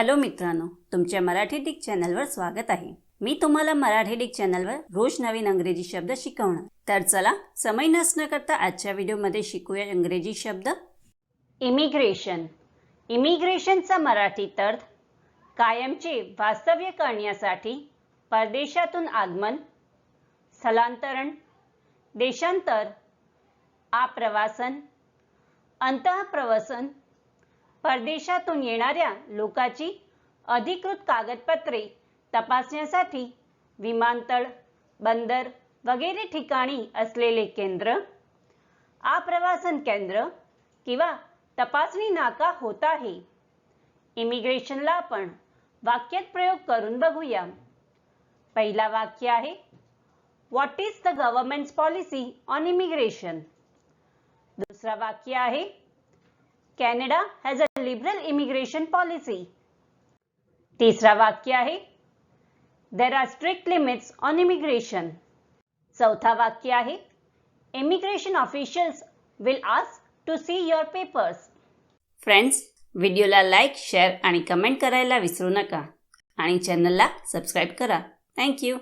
Hello मित्रांनो तुमच्या Marathi Dick चॅनलवर स्वागत आहे. मी तुम्हाला मराठी डिक चॅनलवर रोज नवीन अंग्रेजी शब्द शिकवणार. तर चला समय नसणं करता आजच्या व्हिडिओमध्ये शिकूया इंग्रजी शब्द. इमिग्रेशन इमिग्रेशनचा मराठी अर्थ कायमचे वास्तव्य करण्यासाठी परदेशातून आगमन स्थलांतरण देशांतर आप्रवासन अंतःप्रवसन परदेशातून येणाऱ्या लोकाची अधिकृत कागदपत्रे तपासण्यासाठी विमानतळ बंदर वगैरे ठिकाणी असलेले केंद्र आप्रवासन केंद्र किंवा तपासणी नाका होत आहे. इमिग्रेशनला आपण वाक्यात प्रयोग करून बघूया. पहिला वाक्य आहे what is the government policy on immigration दुसरा वाक्य आहे Canada has a liberal immigration policy तिसरा वाक्य आहे there are strict limits on immigration चौथा वाक्य आहे immigration officials will ask to see your papers friends व्हिडिओला लाईक शेअर आणि कमेंट करायला विसरू नका. आणि चॅनलला सबस्क्राईब करा. थँक्यू